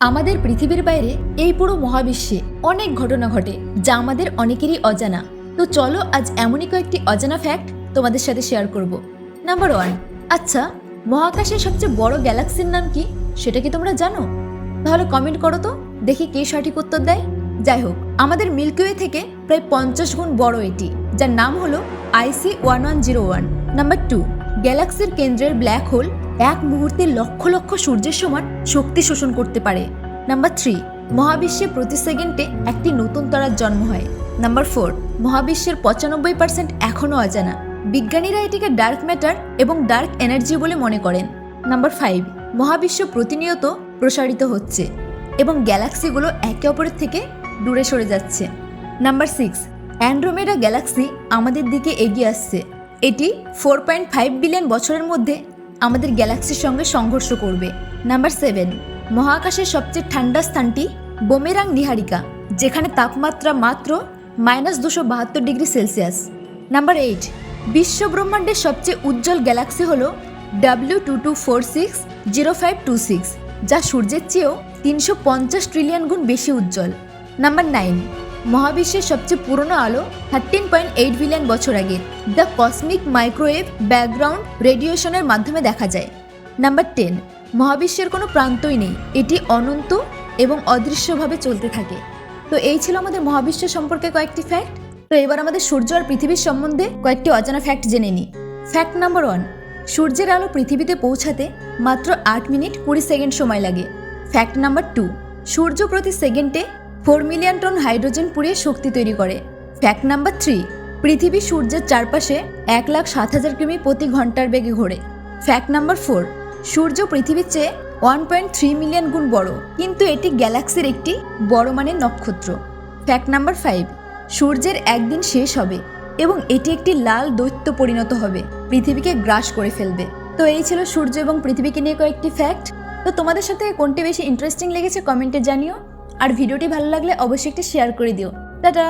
আমাদের পৃথিবীর বাইরে এই পুরো মহাবিশ্বে অনেক ঘটনা ঘটে যা আমাদের অনেকেরই অজানা। তো চলো আজ এমনই কয়েকটি অজানা ফ্যাক্ট তোমাদের সাথে শেয়ার করব। নাম্বার ওয়ান আচ্ছা মহাকাশের সবচেয়ে বড় গ্যালাক্সির নাম কি? সেটা কি তোমরা জানো? তাহলে কমেন্ট করো তো, দেখি কে সঠিক উত্তর দেয়। যাই হোক, আমাদের মিল্কিওয়ে থেকে প্রায় পঞ্চাশ গুণ বড় এটি, যার নাম হলো IC one one zero one number two গ্যালাক্সির কেন্দ্রের ব্ল্যাক হোল এক মুহূর্তে লক্ষ লক্ষ সূর্যের সমান শক্তি শোষণ করতে পারে। নাম্বার থ্রি, মহাবিশ্বে প্রতি সেকেন্ডে একটি নতুন তারার জন্ম হয়। নাম্বার ফোর, মহাবিশ্বের পঁচানব্বই পার্সেন্ট এখনও অজানা। বিজ্ঞানীরা এটিকে ডার্ক ম্যাটার এবং ডার্ক এনার্জি বলে মনে করেন। নাম্বার ফাইভ মহাবিশ্ব প্রতিনিয়ত প্রসারিত হচ্ছে এবং গ্যালাক্সিগুলো একে অপরের থেকে দূরে সরে যাচ্ছে। নাম্বার সিক্স অ্যান্ড্রোমেডা গ্যালাক্সি আমাদের দিকে এগিয়ে আসছে। এটি ফোর পয়েন্ট ফাইভ বিলিয়ন বছরের মধ্যে আমাদের গ্যালাক্সির সঙ্গে সংঘর্ষ করবে। নাম্বার সেভেন, মহাকাশের সবচেয়ে ঠান্ডা স্থানটি বোমেরাং নিহারিকা, যেখানে তাপমাত্রা মাত্র মাইনাস দুশো বাহাত্তর ডিগ্রি সেলসিয়াস। নাম্বার এইট বিশ্ব ব্রহ্মাণ্ডের সবচেয়ে উজ্জ্বল গ্যালাক্সি হল W two two four six zero five two six, যা সূর্যের চেয়েও তিনশো পঞ্চাশ ট্রিলিয়ন গুণ বেশি উজ্জ্বল। নাম্বার নাইন মহাবিশ্বের সবচেয়ে পুরনো আলো থার্টিন পয়েন্ট এইট বিলিয়ন বছর আগে দ্য কসমিক মাইক্রোওয়েভ ব্যাকগ্রাউন্ড রেডিয়েশনের মাধ্যমে দেখা যায়। নাম্বার টেন মহাবিশ্বের কোনো প্রান্তই নেই, এটি অনন্ত এবং অদৃশ্যভাবে চলতে থাকে। তো এই ছিল আমাদের মহাবিশ্ব সম্পর্কে কয়েকটি ফ্যাক্ট তো এবার আমাদের সূর্য আর পৃথিবীর সম্বন্ধে কয়েকটি অজানা ফ্যাক্ট জেনে নিই। ফ্যাক্ট নাম্বার ওয়ান সূর্যের আলো পৃথিবীতে পৌঁছাতে মাত্র আট মিনিট কুড়ি সেকেন্ড সময় লাগে। ফ্যাক্ট নাম্বার টু সূর্য প্রতি সেকেন্ডে ফোর মিলিয়ন টন হাইড্রোজেন পুড়িয়ে শক্তি তৈরি করে। ফ্যাক্ট নাম্বার থ্রি, পৃথিবী সূর্যের চারপাশে এক লাখ সাত হাজার কিমি প্রতি ঘণ্টার বেগে ঘোরে। ফ্যাক্ট নাম্বার ফোর, সূর্য পৃথিবীর চেয়ে ওয়ান পয়েন্ট থ্রি মিলিয়ন গুণ বড়, কিন্তু এটি গ্যালাক্সির একটি বড় মানের নক্ষত্র। ফ্যাক্ট নাম্বার ফাইভ, সূর্যের একদিন শেষ হবে এবং এটি একটি লাল দৈত্য পরিণত হবে, পৃথিবীকে গ্রাস করে ফেলবে। তো এই ছিল সূর্য এবং পৃথিবীকে নিয়ে কয়েকটি ফ্যাক্ট। তো তোমাদের সাথে কোনটি বেশি ইন্টারেস্টিং লেগেছে কমেন্টে জানিও। আর ভিডিওটি ভালো লাগলে অবশ্যই একটি শেয়ার করে দিও। টাটা!